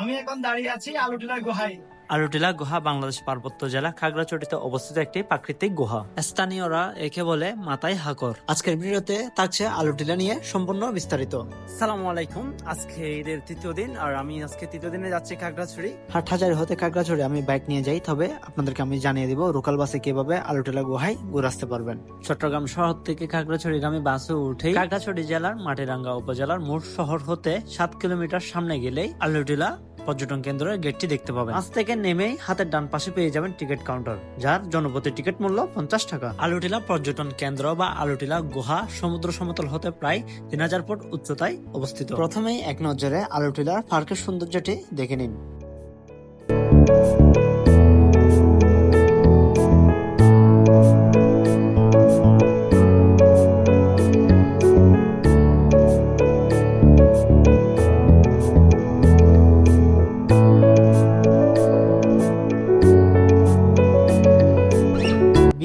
আমি এখন দাঁড়িয়ে আছি আলুটিলা গুহায়। আলুটিলা গুহা বাংলাদেশ পার্বত্য জেলা খাগড়াছড়িতে অবস্থিত একটি প্রাকৃতিক গুহা। স্থানীয়রা একে বলে মাতাই হাকর। আজকের ভিডিওতে থাকছে আলুটিলা নিয়ে সম্পূর্ণ বিস্তারিত। সালামু আলাইকুম। আজকে ঈদের তৃতীয় দিন আর আমি আজকে তৃতীয় দিনে যাচ্ছি খাগড়াছড়ি। হাটহাজারি হতে খাগড়াছড়ি আমি বাইক নিয়ে যাই তবে আপনাদেরকে আমি জানিয়ে দিব লোকাল বাসে কীভাবে আলুটিলা গুহায় ঘুরে আসতে পারবেন। চট্টগ্রাম শহর থেকে খাগড়াছড়িগামী বাসে উঠে খাগড়াছড়ি জেলার মাটিরাঙ্গা উপজেলার মোট শহর হতে সাত কিলোমিটার সামনে গেলেই আলুটিলা পর্যটন কেন্দ্রের গেটটি দেখতে পাবেন। আজ থেকে নেমেই হাতের ডান পাশে পেয়ে যাবেন টিকিট কাউন্টার যার জনপ্রতি টিকিট মূল্য পঞ্চাশ টাকা। আলুটিলা পর্যটন কেন্দ্র বা আলুটিলা গুহা সমুদ্র সমতল হতে প্রায় তিন হাজার ফুট উচ্চতায় অবস্থিত। প্রথমেই এক নজরে আলুটিলার পার্কের সৌন্দর্যটি দেখে নিন।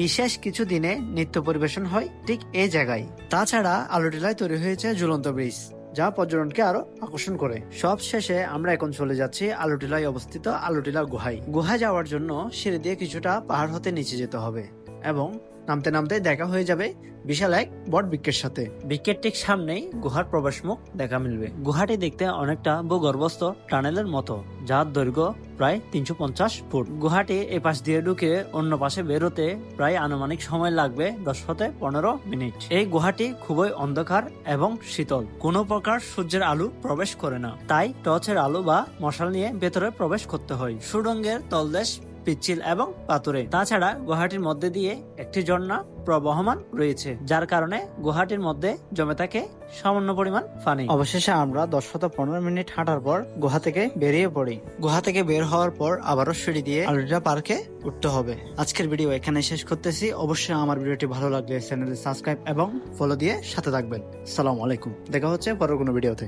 বিশেষ কিছু দিনে নৃত্য পরিবেশন হয় ঠিক এই জায়গায়। তাছাড়া আলোটিলায় তৈরি হয়েছে ঝুলন্ত ব্রিজ, যা পর্যটনকে আরও আকর্ষণ করে। সব শেষে আমরা এখন চলে যাচ্ছি আলোটিলায় অবস্থিত আলোটিলা গুহায়। গুহায় যাওয়ার জন্য সিঁড়ি দিয়ে কিছুটা পাহাড় হতে নিচে যেতে হবে এবং নামতে নামতে দেখা হয়ে যাবে বিশাল এক বট বৃক্ষের সাথে। বিকেট ঠিক সামনেই গুহার প্রবেশ মুখ দেখা মিলবে। গুহাটি দেখতে অনেকটা ভূগর্ভস্থ টানেলের মতো, যার দৈর্ঘ্য প্রায় তিনশো পঞ্চাশ ফুট। গুহাটি এ পাশ দিয়ে ঢুকে অন্য পাশে বেরোতে প্রায় আনুমানিক সময় লাগবে দশ হতে পনেরো মিনিট। এই গুহাটি খুবই অন্ধকার এবং শীতল। কোনো প্রকার সূর্যের আলো প্রবেশ করে না। তাই টর্চের আলো বা মশাল নিয়ে ভেতরে প্রবেশ করতে হয়। সুড়ঙ্গের তলদেশ পিচ্ছিল এবং পাথুরে। তাছাড়া গুহাটির মধ্যে দিয়ে একটি ঝর্ণা প্রবহমান রয়েছে, যার কারণে গুহাটির মধ্যে জমে থাকে সামান্য পরিমাণ পানি। অবশেষে আমরা দশ শত পনেরো মিনিট হাঁটার পর গুহা থেকে বেরিয়ে পড়ি। গুহা থেকে বের হওয়ার পর আবারও সিঁড়ি দিয়ে আলুটিলা পার্কে উঠতে হবে। আজকের ভিডিও এখানে শেষ করতেছি। অবশ্যই আমার ভিডিওটি ভালো লাগলে চ্যানেলে সাবস্ক্রাইব এবং ফলো দিয়ে সাথে থাকবেন। সালাম আলাইকুম। দেখা হচ্ছে পরের কোনো ভিডিওতে।